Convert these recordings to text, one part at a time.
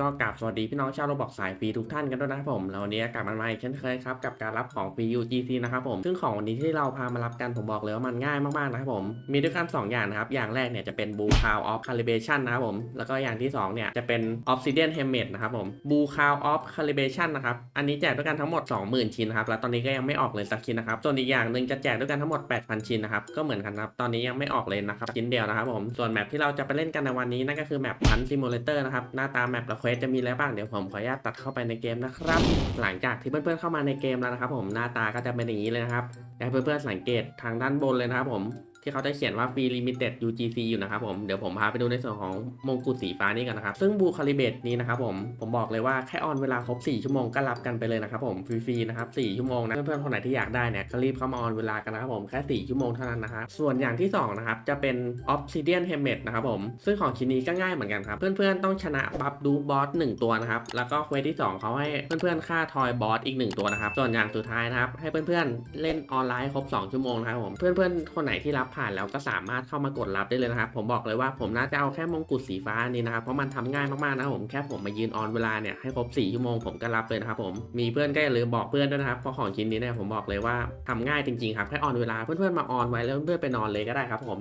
ก็กราบสวัสดีพี่น้องชาวโรบอกสายฟรีทุกท่านกันด้วยนะครับผมแล้ววันนี้กลับมาใหม่เช่นเคยครับกับการรับของฟรี UGC นะครับผมซึ่งของวันนี้ที่เราพามารับกันผมบอกเลยว่ามันง่ายมากๆนะครับผมมีด้วยกันสองอย่างนะครับอย่างแรกเนี่ยจะเป็น Blue Cloud of Calibration นะครับผมแล้วก็อย่างที่สองเนี่ยจะเป็น Obsidian Helmet นะครับผม Blue Cloud of Calibration นะครับอันนี้แจกด้วยกันทั้งหมด 20,000 ชิ้นนะครับแล้วตอนนี้ก็ยังไม่ออกเลยสักชิ้นนะครับส่วนอีกอย่างหนึ่งจะแจกด้วยกันทั้งหมด 8,000 ชิ้นนะครับก็เหมือนกันครับตอนนี้ยังไม่ออกเลยนะครับชิ้นเดียวนะครับผมส่วนแมปที่เราจะไปเล่นกันในวันนี้นั่นก็คือแมปพันซิมูเลเตอร์นะครับหน้าตาแมปละควสจะมีอะไรบ้างเดี๋ยวผมขออนุญาตตัดเข้าไปในเกมนะครับ หลังจากที่เพื่อนๆเข้ามาในเกมแล้วนะครับ ผมหน้าตาก็จะเป็นอย่างนี้เลยนะครับให้เพื่อนๆสังเกตทางด้านบนเลยนะครับผม ที่เขาได้เขียนว่า Free Limited UGC อยู่นะครับผม เดี๋ยวผมพาไปดูในส่วนของมงกุฎสีฟ้านี่กันนะครับ ซึ่งบูคาลิเบตนี้นะครับผม ผมบอกเลยว่าแค่ออนเวลาครบ 4 ชั่วโมงก็รับกันไปเลยนะครับผมฟรีๆนะครับ 4 ชั่วโมงนะ เพื่อนๆคนไหนที่อยากได้เนี่ยก็รีบเข้ามาออนเวลากันนะครับผมแค่ 4 ชั่วโมงเท่านั้นนะครับส่วนอย่างที่สองนะครับจะเป็น Obsidian Helmet นะครับผม ซึ่งของชิ้นนี้ก็ง่ายเหมือนกันครับ เพื่อนๆต้องชนะบัฟดูบอสหนึ่งตัวนะครับ แล้วก็เควสที่สองเขาให้เพื่อนๆฆ่าทอยบอสอีกหนึ่งตัวนะครับ ส่วนอย่างสุดท้ายนะครับให้เพื่อนๆเล่นออนไลน์ครบ 2 ชั่วโมงนะครับผมเพื่อนๆคนไหนที่รับผ่านแล้วก็สามารถเข้ามากดรับได้เลยนะครับ ผมบอกเลยว่าผมน่าจะเอาแค่มงกุฎสีฟ้านี้นะครับ เพราะมันทำง่ายมากๆนะผมแค่ผมมายืนออนเวลาเนี่ยให้ครบ4ชั่วโมงผมก็รับเลยนะครับผมมีเพื่อนก็อย่าลืมบอกเพื่อนด้วยนะครับเพราะของชิ้นนี้เนี่ยผมบอกเลยว่าทำง่ายจริงๆครับแค่ออนเวลาเพื่อนๆมาออนไว้แล้วเพื่อนๆไปนอนเลยก็ได้ครับผม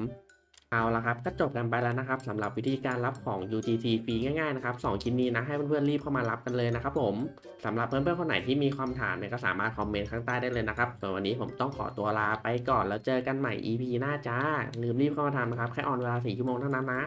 เอาละครับก็จบกันไปแล้วนะครับสำหรับวิธีการรับของ UGC ฟรีง่ายๆนะครับสองชิ้นนี้นะให้เพื่อนๆรีบเข้ามารับกันเลยนะครับผมสำหรับเพื่อนๆคนไหนที่มีความถามเนี่ยก็สามารถคอมเมนต์ข้างใต้ได้เลยนะครับส่วนวันนี้ผมต้องขอตัวลาไปก่อนแล้วเจอกันใหม่ EP หน้าจ้าลืมรีบเข้ามาทำนะครับแค่ออนเวลา4ชั่วโมงเท่านั้นนะ